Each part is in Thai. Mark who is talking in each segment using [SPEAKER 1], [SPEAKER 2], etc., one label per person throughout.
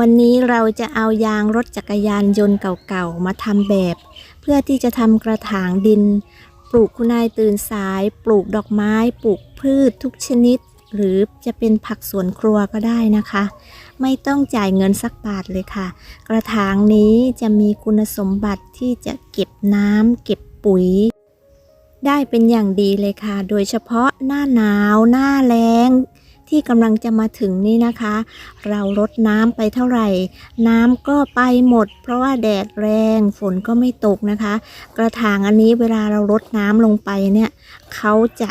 [SPEAKER 1] วันนี้เราจะเอายางรถจักรยานยนต์เก่าๆ มาทำแบบ เพื่อที่จะทำกระถางดิน ปลูกคุณนายตื่นสาย ปลูกดอกไม้ ปลูกพืชทุกชนิด หรือจะเป็นผักสวนครัวก็ได้นะคะ ไม่ต้องจ่ายเงินสักบาทเลยค่ะ กระถางนี้จะมีคุณสมบัติที่จะเก็บน้ำเก็บปุ๋ย ได้เป็นอย่างดีเลยค่ะ โดยเฉพาะหน้าหนาว หน้าแล้ง ที่กำลังจะมาถึงนี่นะคะ เราลดน้ำไปเท่าไหร่ น้ำก็ไปหมด เพราะว่าแดดแรงฝนก็ไม่ตกนะคะ กระถางอันนี้เวลาเราลดน้ำลงไปเนี่ยเขาจะ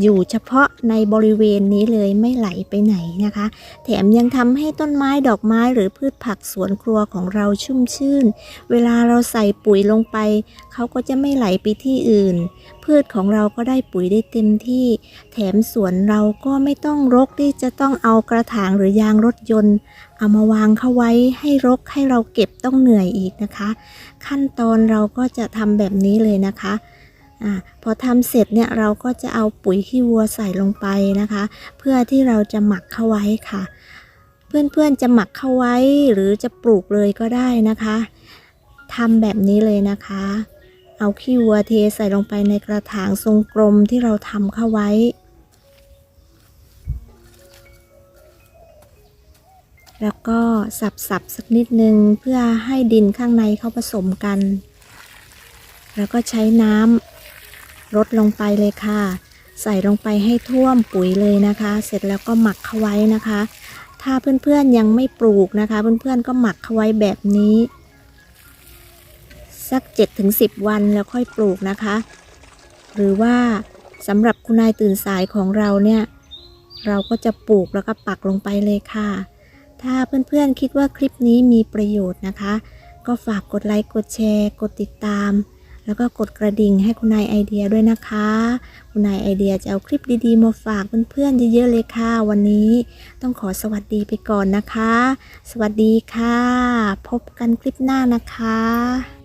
[SPEAKER 1] อยู่เฉพาะในบริเวณนี้เลยไม่ไหลไปไหนนะคะ แถมยังทำให้ต้นไม้ดอกไม้หรือพืชผักสวนครัวของเราชุ่มชื่น เวลาเราใส่ปุ๋ยลงไป เขาก็จะไม่ไหลไปที่อื่น พืชของเราก็ได้ปุ๋ยได้เต็มที่ แถมสวนเราก็ไม่ต้องรกที่จะต้องเอากระถางหรือยางรถยนต์ เอามาวางเข้าไว้ให้รกให้เราเก็บต้องเหนื่อยอีกนะคะ ขั้นตอนเราก็จะทำแบบนี้เลยนะคะ อ่าพอทำเสร็จเนี่ยเราก็จะเอาปุ๋ยขี้วัวใส่ลงไปนะคะ เพื่อที่เราจะหมักเข้าไว้ค่ะ เพื่อนๆจะหมักเข้าไว้หรือจะปลูกเลยก็ได้นะคะทำแบบนี้เลยนะคะ เอาขี้วัวเทใส่ลงไปในกระถางทรงกลมที่เราทำเข้าไว้แล้วก็สับสับๆสักนิดนึงเพื่อให้ดินข้างในเขาผสมกัน แล้วก็ใช้น้ำ รดลงไปเลยค่ะ ใส่ลงไปให้ท่วมปุ๋ยเลยนะคะ เสร็จแล้วก็หมักเข้าไว้นะคะ ถ้าเพื่อนๆยังไม่ปลูกนะคะ เพื่อนๆก็หมักเข้าไว้แบบนี้ สัก 7-10 วันแล้วค่อยปลูกนะคะ หรือว่าสำหรับคุณนายตื่นสายของเราเนี่ย เราก็จะปลูกแล้วก็ปักลงไปเลยค่ะ ถ้าเพื่อนๆคิดว่าคลิปนี้มีประโยชน์นะคะ ก็ฝากกดไลค์กดแชร์ กดติดตาม แล้วก็กดกระดิ่งให้คุณนายไอเดียด้วยนะคะ คุณนายไอเดียจะเอาคลิปดีๆ มาฝากเพื่อนๆเยอะๆเลยค่ะ วันนี้ต้องขอสวัสดีไปก่อนนะคะ สวัสดีค่ะ พบกันคลิปหน้านะคะ